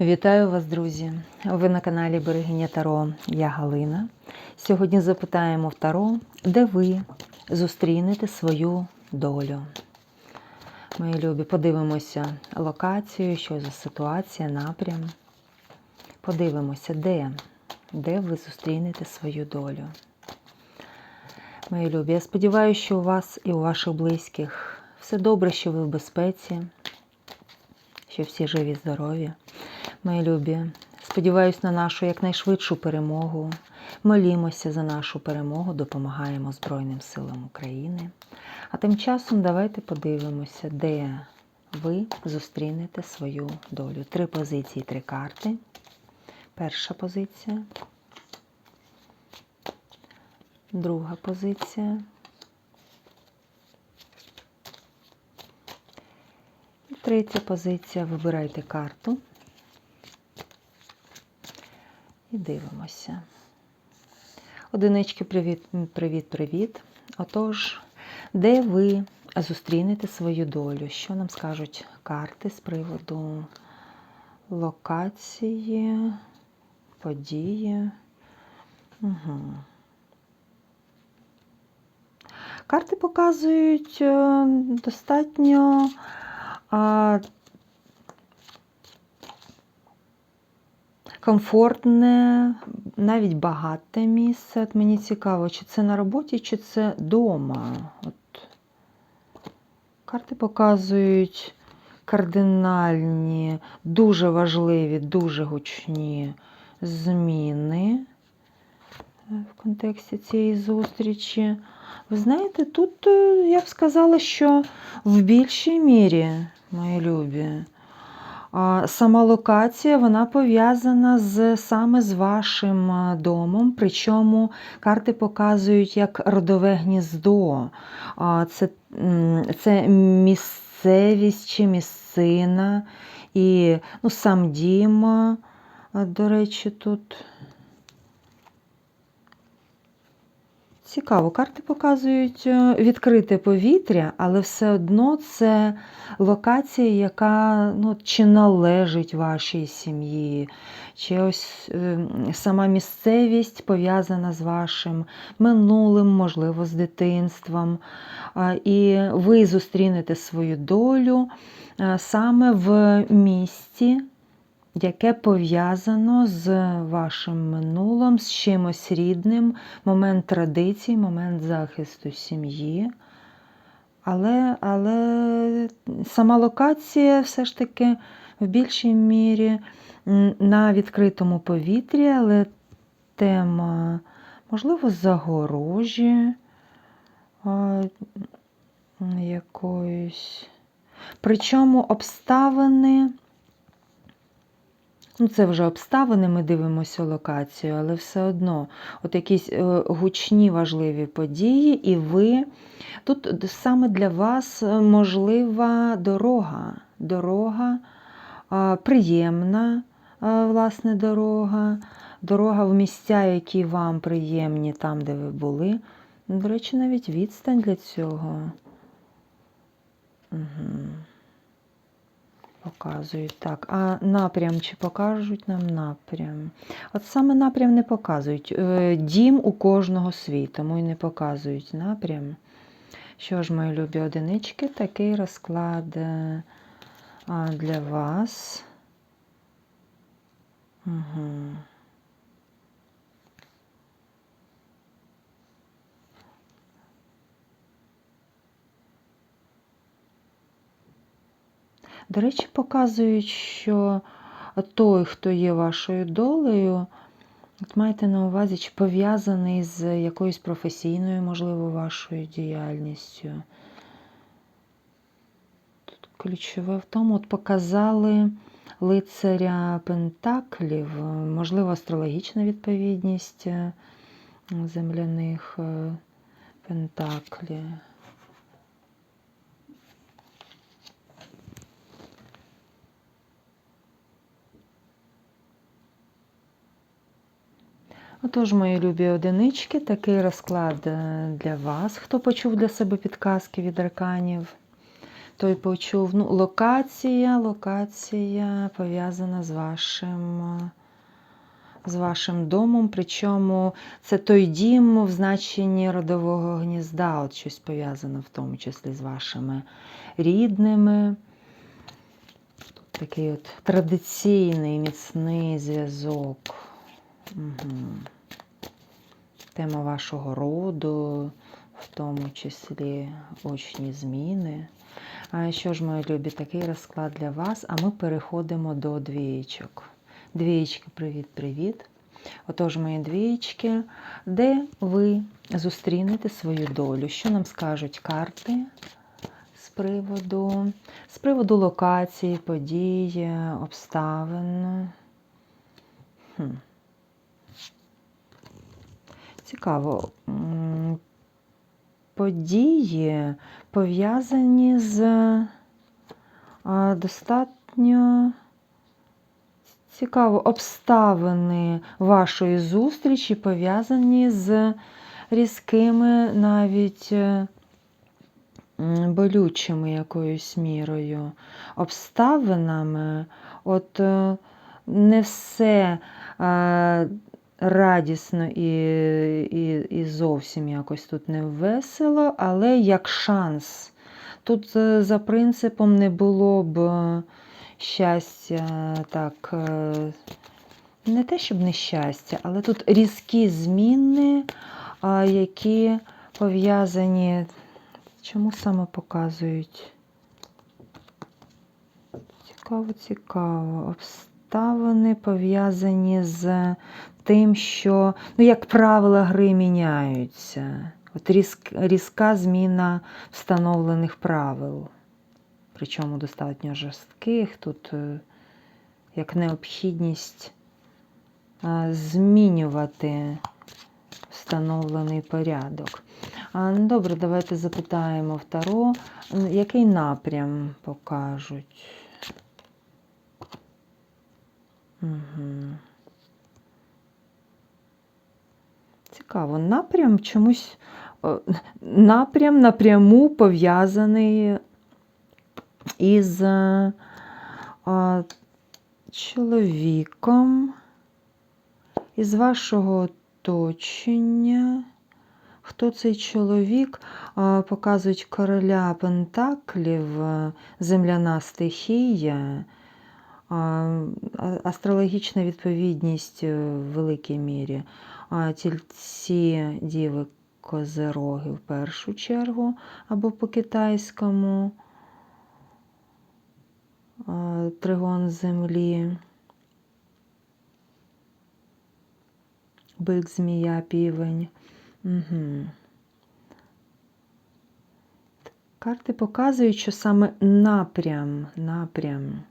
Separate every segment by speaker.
Speaker 1: Вітаю вас, друзі! Ви на каналі Берегиня Таро. Я Галина. Сьогодні запитаємо в Таро, де ви зустрінете свою долю. Мої любі, подивимося локацію, що за ситуація, напрям. Подивимося, де, де ви зустрінете свою долю. Мої любі, я сподіваюся, що у вас і у ваших близьких все добре, що ви в безпеці, що всі живі, здорові. Мої любі, сподіваюсь на нашу якнайшвидшу перемогу. Молімося за нашу перемогу, допомагаємо Збройним силам України. А тим часом давайте подивимося, де ви зустрінете свою долю. Три позиції, три карти. Перша позиція. Друга позиція. І третя позиція. Вибирайте карту. І дивимося. Одинички, привіт, привіт, привіт. Отож, де ви зустрінете свою долю? Що нам скажуть карти з приводу локації, події? Угу. Карти показують е, достатньо комфортне, навіть багате місце. От мені цікаво, чи це на роботі, чи це вдома. От. Карти показують кардинальні, дуже важливі, дуже гучні зміни в контексті цієї зустрічі. Ви знаєте, тут е, я б сказала, що в більшій мірі, мої любі, сама локація вона пов'язана з саме з вашим домом. Причому карти показують як родове гніздо. Це, це місцевість чи місцина. І ну, сам дім, до речі, тут. Цікаво, карти показують е, відкрите повітря, але все одно це локація, яка ну, чи належить вашій сім'ї, чи ось е, сама місцевість пов'язана з вашим минулим, можливо, з дитинством. І ви зустрінете свою долю е, саме в місті, яке пов'язано з вашим минулим, з чимось рідним, момент традицій, момент захисту сім'ї. Але, але сама локація все ж таки в більшій мірі на відкритому повітрі, але тема, можливо, загорожі якоїсь. Причому обставини. Ну, це вже обставини, ми дивимося локацію, але все одно от якісь е, гучні важливі події, і ви тут саме для вас е, можлива дорога. Дорога приємна, власне, дорога, дорога в місця, які вам приємні, там, де ви були. До речі, навіть відстань для цього. Угу. Показують так. А напрям чи покажуть нам напрям? От саме напрям не показують. Е, Дім у кожного свій, тому і не показують напрям. Що ж, мої любі одинички, такий розклад е, для вас. Угу. До речі, показують, що той, хто є вашою долею, от маєте на увазі, чи пов'язаний з якоюсь професійною, можливо, вашою діяльністю. Тут ключове в тому, от показали лицаря Пентаклів, можливо, астрологічна відповідність е, земляних е, Пентаклів. Отож, мої любі одинички, такий розклад е, для вас. Хто почув для себе підказки від арканів? той почув. Ну, локація, локація пов'язана з вашим, з вашим домом. Причому це той дім в значенні родового гнізда, от щось пов'язано в тому числі з вашими рідними. Такий от традиційний міцний зв'язок. Угу. Тема вашого роду, в тому числі очні зміни. А що ж, мої любі, такий розклад для вас, а ми переходимо до двієчок. Двієчки, привіт-привіт. Отож, мої двієчки, де ви зустрінете свою долю? Що нам скажуть карти з приводу, з приводу локації, подій, обставин? Хм. Цікаво. Події пов'язані з достатньо цікаво обставини вашої зустрічі пов'язані з різкими навіть е, болючими якоюсь мірою обставинами. От е, не все е, радісно і, і, і зовсім якось тут не весело, але як шанс. Тут е, за принципом не було б е, щастя, так, е, не те, щоб нещастя, але тут різкі зміни, які пов'язані. Чому саме показують? Цікаво, цікаво. Обставини пов'язані з тим, що, ну, як правила гри міняються. От різк, різка зміна встановлених правил. Причому достатньо жорстких. Тут е, як необхідність е, змінювати встановлений порядок. Ну, Добре, давайте запитаємо в Таро, який напрям покажуть. Угу. Цікаво, напрям чомусь напрям напряму пов'язаний із е, а, чоловіком, із вашого оточення. Хто цей чоловік? Показують короля Пентаклів, е, земляна стихія, астрологічна відповідність е, в великій мірі. Тільці діви козероги в першу чергу, або по-китайському тригон землі. Бик, змія, півень. Угу. Карти показують, що саме напрям, напрям.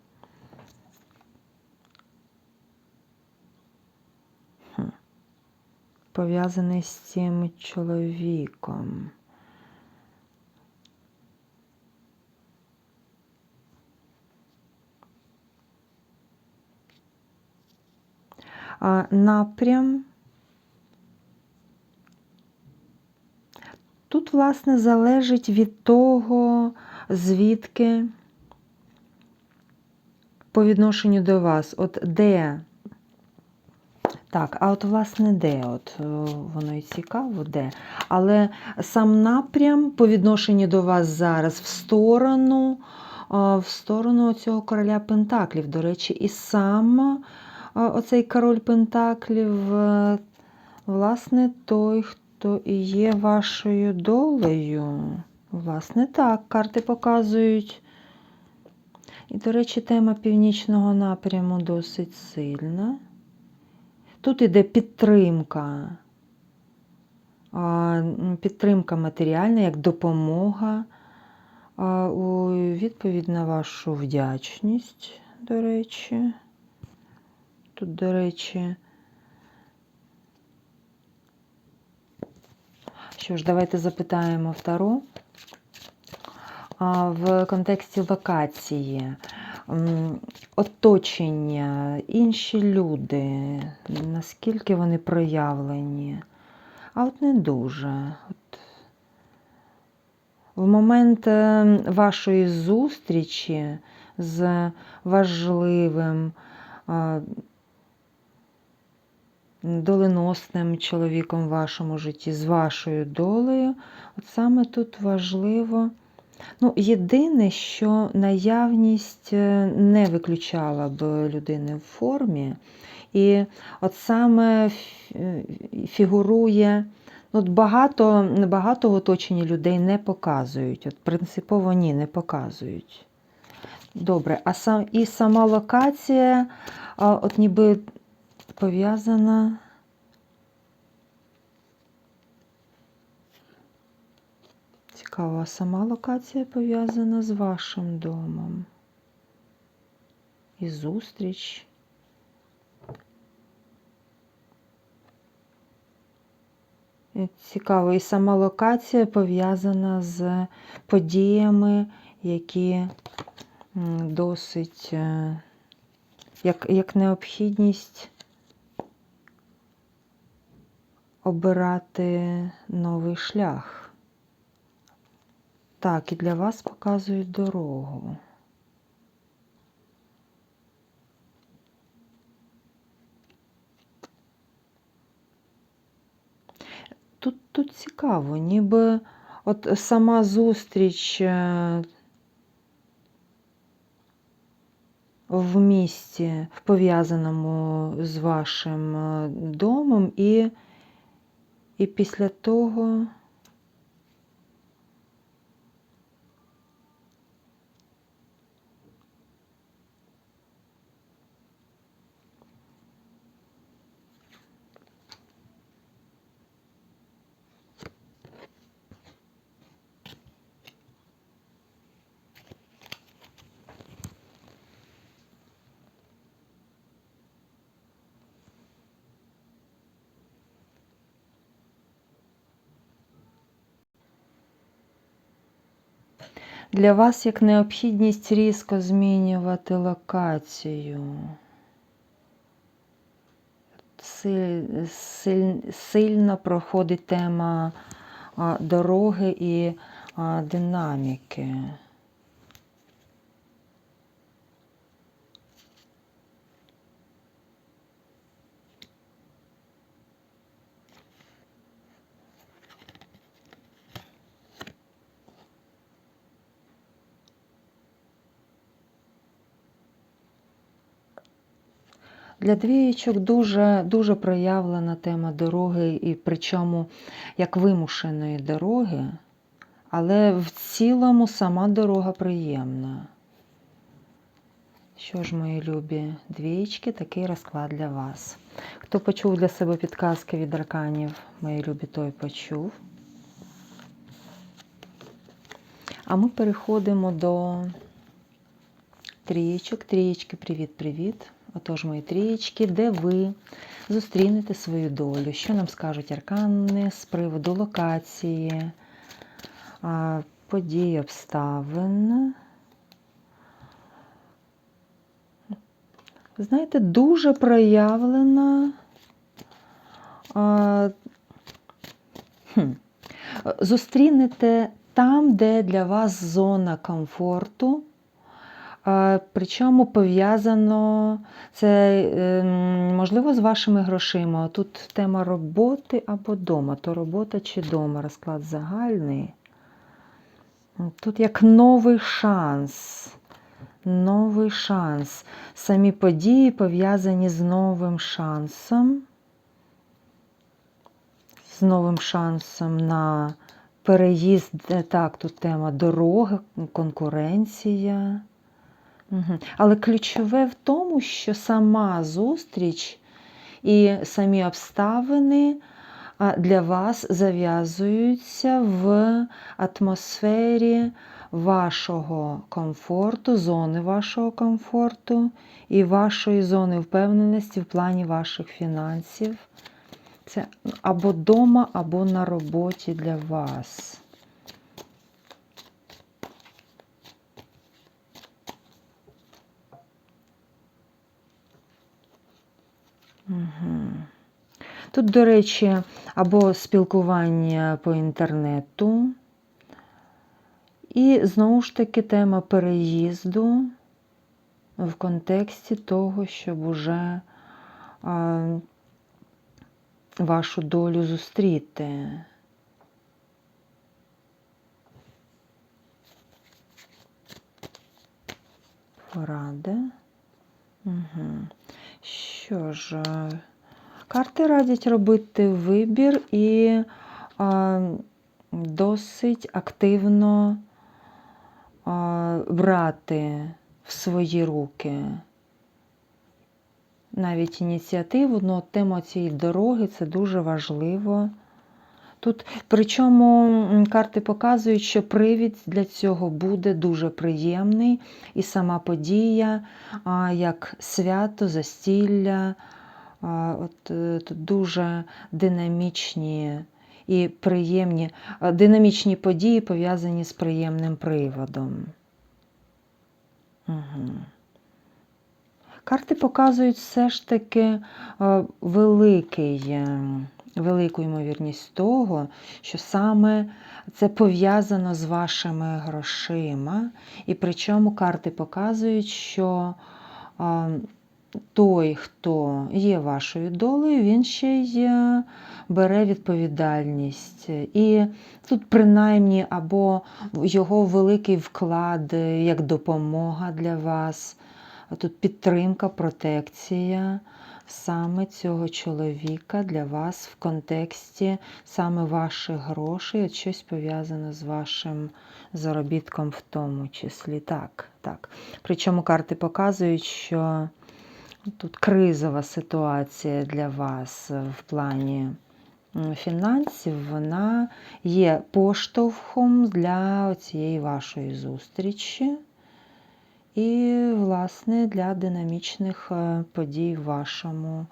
Speaker 1: Пов'язаний з цим чоловіком. Напрям. Тут, власне, залежить від того, звідки по відношенню до вас, от де. Так, а от, власне, де? От е, воно і цікаво, де. Але сам напрям по відношенню до вас зараз в сторону, в сторону цього короля Пентаклів. До речі, і сам оцей король Пентаклів, е, власне, той, хто і є вашою долею. Власне, так, карти показують. І, до речі, тема північного напряму досить сильна. Тут іде підтримка, підтримка матеріальна як допомога у відповідь на вашу вдячність, до речі. Тут, до речі, що ж, давайте запитаємо. А, В контексті локації, оточення, інші люди, наскільки вони проявлені, а от не дуже. От в момент е, вашої зустрічі з важливим, е, доленосним чоловіком в вашому житті, з вашою долею, от саме тут важливо. Ну, Єдине, що наявність е, не виключала б людини в формі, і от саме е, фігурує. ну, От багато, багато в оточенні людей не показують. От Принципово ні, не показують. Добре, а сам, і сама локація, от ніби пов'язана. Цікаво, а сама локація пов'язана з вашим домом. І зустріч. Цікаво, і сама локація пов'язана з подіями, які досить е, як, як необхідність обирати новий шлях. Так, і для вас показують дорогу. Тут, тут цікаво, ніби от сама зустріч е, в місті, пов'язаному з вашим е, домом, і, і після того. Для вас як необхідність різко змінювати локацію. Силь- силь- Сильно проходить тема дороги і динаміки. Для двієчок дуже, дуже проявлена тема дороги, і причому як вимушеної дороги, але в цілому сама дорога приємна. Що ж, мої любі двієчки, такий розклад для вас. Хто почув для себе підказки від арканів, мої любі, той почув. А ми переходимо до трієчок. Трієчки, привіт-привіт. Отож, мої трієчки, де ви зустрінете свою долю. Що нам скажуть аркани з приводу локації, подій, обставин. Знаєте, дуже проявлена. Зустрінете там, де для вас зона комфорту. Причому пов'язано це, ем, можливо, з вашими грошима. Тут тема роботи або дома. То робота чи дома, розклад загальний. Тут як новий шанс. Новий шанс. Самі події пов'язані з новим шансом. З новим шансом на переїзд. Так, тут тема дороги, конкуренція. Мгм. Але ключове в тому, що сама зустріч і самі обставини для вас зав'язуються в атмосфері вашого комфорту, зони вашого комфорту і вашої зони впевненості в плані ваших фінансів. Це або вдома, або на роботі для вас. Тут, до речі, або спілкування по інтернету, І знову ж таки тема переїзду в контексті того, щоб уже а, вашу долю зустріти. Поради. Угу. Що ж, е, карти радять робити вибір і а, досить активно а, брати в свої руки навіть ініціативу, але тема цієї дороги це дуже важливо. Тут, причому карти показують, що привід для цього буде дуже приємний, і сама подія, як свято, застілля, от, е, тут дуже динамічні і приємні, динамічні події пов'язані з приємним приводом. Угу. Карти показують все ж таки великий, е, велику ймовірність того, що саме це пов'язано з вашими грошима. І причому карти показують, що той, хто є вашою долею, він ще й е, бере відповідальність. І тут, принаймні, або його великий вклад е, як допомога для вас. Тут підтримка, протекція саме цього чоловіка для вас в контексті саме ваших грошей, от щось пов'язане з вашим заробітком в тому числі. Так, так. Причому карти показують, що тут кризова ситуація для вас в плані фінансів, вона є поштовхом для цієї вашої зустрічі. І, власне, для динамічних е, подій в вашому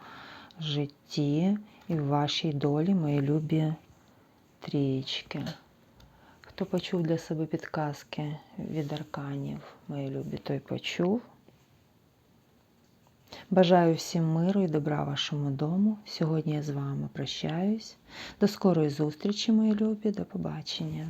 Speaker 1: житті і в вашій долі, мої любі трієчки. Хто почув для себе підказки від арканів, мої любі, той почув. Бажаю всім миру і добра вашому дому. Сьогодні я з вами прощаюсь. До скорої зустрічі, мої любі, до побачення.